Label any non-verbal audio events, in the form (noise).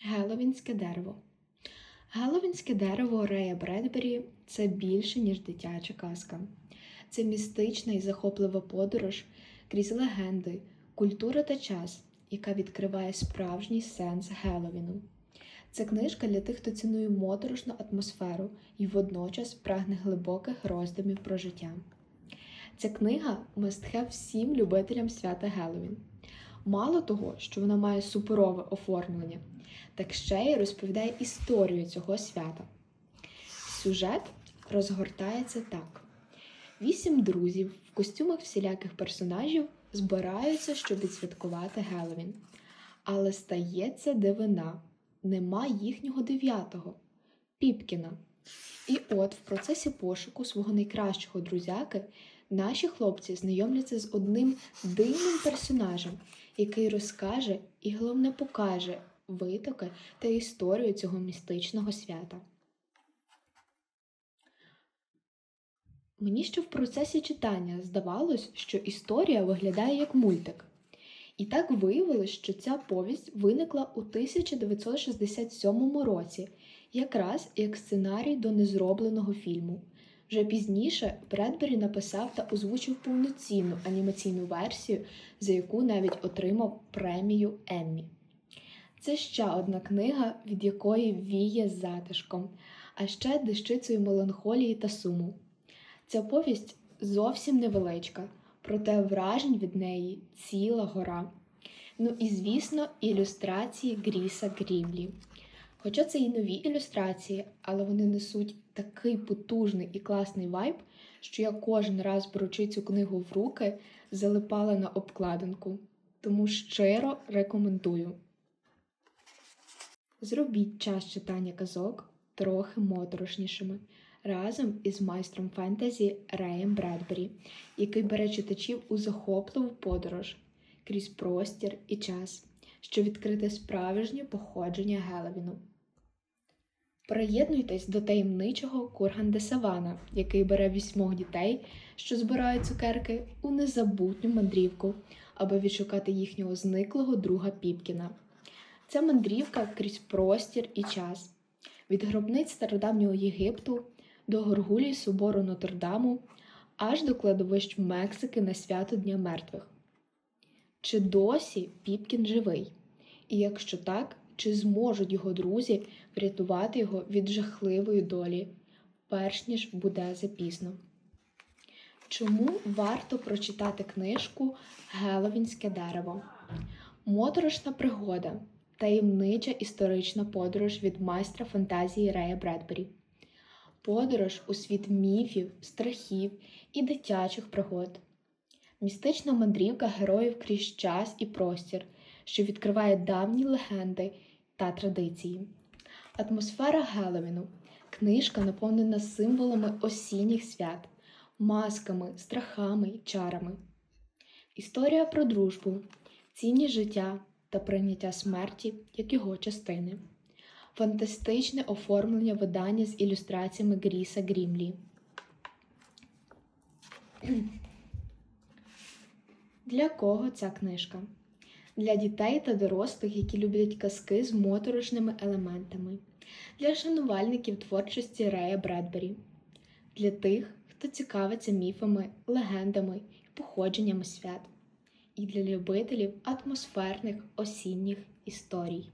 Геловінське дерево. Геловінське дерево Рея Бредбері це більше, ніж дитяча казка. Це містична і захоплива подорож крізь легенди, культуру та час, яка відкриває справжній сенс Геловіну. Це книжка для тих, хто цінує моторошну атмосферу і водночас прагне глибоких роздумів про життя. Ця книга мастхев всім любителям свята Геловін. Мало того, що вона має суперове оформлення, так ще й розповідає історію цього свята. Сюжет розгортається так: вісім друзів в костюмах всіляких персонажів збираються, щоб відсвяткувати Геловін. Але стається дивина, нема їхнього дев'ятого Піпкіна. І от в процесі пошуку свого найкращого друзяки наші хлопці знайомляться з одним дивним персонажем, який розкаже і, головне, покаже витоки та історію цього містичного свята. Мені ще в процесі читання здавалось, що історія виглядає як мультик. І так виявилось, що ця повість виникла у 1967 році, якраз як сценарій до незробленого фільму. Вже пізніше Бредбері написав та озвучив повноцінну анімаційну версію, за яку навіть отримав премію Еммі. Це ще одна книга, від якої віє затишком, а ще дещицею меланхолії та суму. Ця повість зовсім невеличка, проте вражень від неї ціла гора. Ну і, звісно, ілюстрації Гріса Грімлі. Хоча це і нові ілюстрації, але вони несуть такий потужний і класний вайб, що я кожен раз, беручи цю книгу в руки, залипала на обкладинку. Тому щиро рекомендую. Зробіть час читання казок трохи моторошнішими разом із майстром фентезі Реєм Бредбері, який бере читачів у захопливу подорож крізь простір і час, щоб відкрити справжнє походження Геловіну. Приєднуйтесь до таємничого Курганде Савана, який бере вісьмох дітей, що збирають цукерки, у незабутню мандрівку, аби відшукати їхнього зниклого друга Піпкіна. Це мандрівка крізь простір і час, від гробниць стародавнього Єгипту до горгулій собору Нотр-Даму, аж до кладовищ Мексики на свято Дня мертвих. Чи досі Піпкін живий? І якщо так, чи зможуть його друзі врятувати його від жахливої долі, перш ніж буде запізно? Чому варто прочитати книжку Геловінське дерево? Моторошна пригода, таємнича історична подорож від майстра фантазії Рея Бредбері. Подорож у світ міфів, страхів і дитячих пригод. Містична мандрівка героїв крізь час і простір, що відкриває давні легенди та традиції. Атмосфера Геловіну книжка наповнена символами осінніх свят, масками, страхами чарами. Історія про дружбу, цінність життя та прийняття смерті як його частини. Фантастичне оформлення видання з ілюстраціями Гріса Грімлі. (clears throat) Для кого ця книжка? Для дітей та дорослих, які люблять казки з моторошними елементами, для шанувальників творчості Рея Бредбері, для тих, хто цікавиться міфами, легендами і походженнями свят, і для любителів атмосферних осінніх історій.